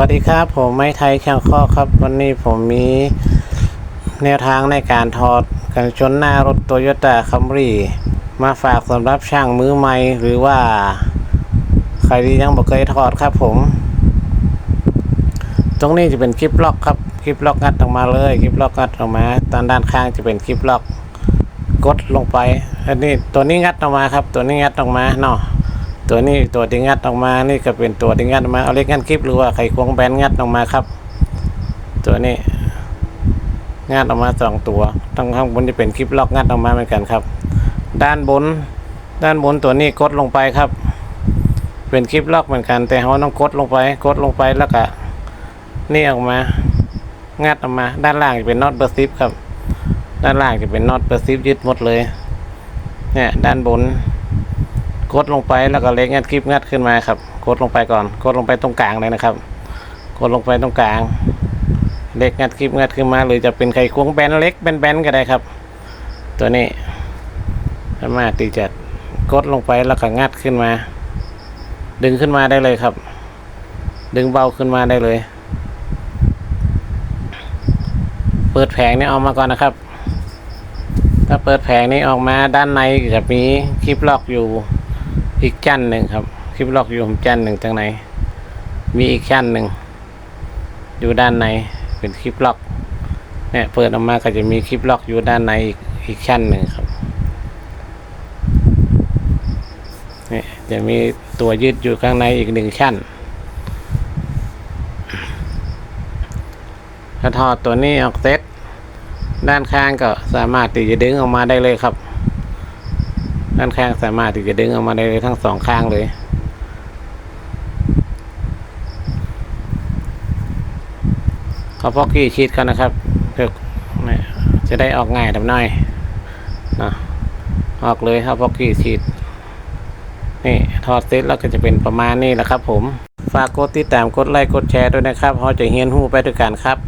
วัสดีครับผมไม่ไทยแข่งข้อครับ วันนี้ผมมีแนวทางในการถอดกันชนหน้ารถโตโยต้าคัมรี่มาฝากสำหรับช่างมือใหม่หรือว่า ใครที่ยังบ่เคยถอดครับผม ตรงนี้จะเป็นคลิปล็อกครับคลิปล็อกงัดออกมาเลยคลิปล็อกงัดออกมาตอนด้านข้างจะเป็นคลิปล็อกกดลงไปอันนี้ตัวนี้งัดออกมาครับ ตัวนี้งัดออกมาเนาะ ตัวนี้ตัวที่งัดออกมานี่ก็เป็นตัวที่งัดออกมาเอาเล็กงัดคลิปหรือว่าไขควงแบนงัดออกมาครับ ตัวนี้งัดออกมาสองตัวทั้งข้างบนจะเป็นคลิปล็อกงัดออกมาเหมือนกันครับ ด้านบน ด้านบนตัวนี้กดลงไปครับ เป็นคลิปล็อกเหมือนกัน แต่เขาต้องกดลงไปกดลงไปแล้วก็นี่ออกมางัดออกมา ด้านล่างจะเป็นน็อตเบอร์ซิฟครับ ด้านล่างจะเป็นน็อตเบอร์ซิฟยึดหมดเลยเนี่ยด้านบน กดลงไปแล้วก็เล็กงัดคลิปงัดขึ้นมาครับ กดลงไปก่อน กดลงไปตรงกลางเลยนะครับ กดลงไปตรงกลาง เล็กงัดคลิปงัดขึ้นมา หรือจะเป็นไขควงแบนเล็กแบนๆก็ได้ครับ ตัวนี้สามารถที่จะกดลงไปแล้วก็งัดขึ้นมา ดึงขึ้นมาได้เลยครับ ดึงเบาขึ้นมาได้เลย เปิดแผงนี้ออกมาก่อนนะครับ ถ้าเปิดแผงนี้ออกมาด้านในจะมีคลิปล็อกอยู่ อีกชั้นหนึ่งครับ คลิปล็อกอยู่ชั้นหนึ่งทางในมีอีกชั้นหนึ่งอยู่ด้านในเป็นคลิปล็อกเนี่ยเปิดออกมาก็จะมีคลิปล็อกอยู่ด้านในอีกอีกชั้นหนึ่งครับเนี่ยจะมีตัวยืดอยู่ข้างในอีกหนึ่งชั้นถ้าถอดตัวนี้ออกเซ็ตด้านข้างก็สามารถที่จะดึงออกมาได้เลยครับ ด้านข้างสามารถที่จะดึงออกมาได้ทั้งสองข้างเลย เขาพอกกี้ชีดกันนะครับเพื่อจะได้ออกง่ายทำหน่อยนะออกเลยครับพอกกี้ชีดนี่ถอดเสร็จแล้วก็จะเป็นประมาณนี้แหละครับผม ฝากกดติดตามกดไลค์กดแชร์ด้วยนะครับเพราะจะเฮียนหูไปด้วยกันครับ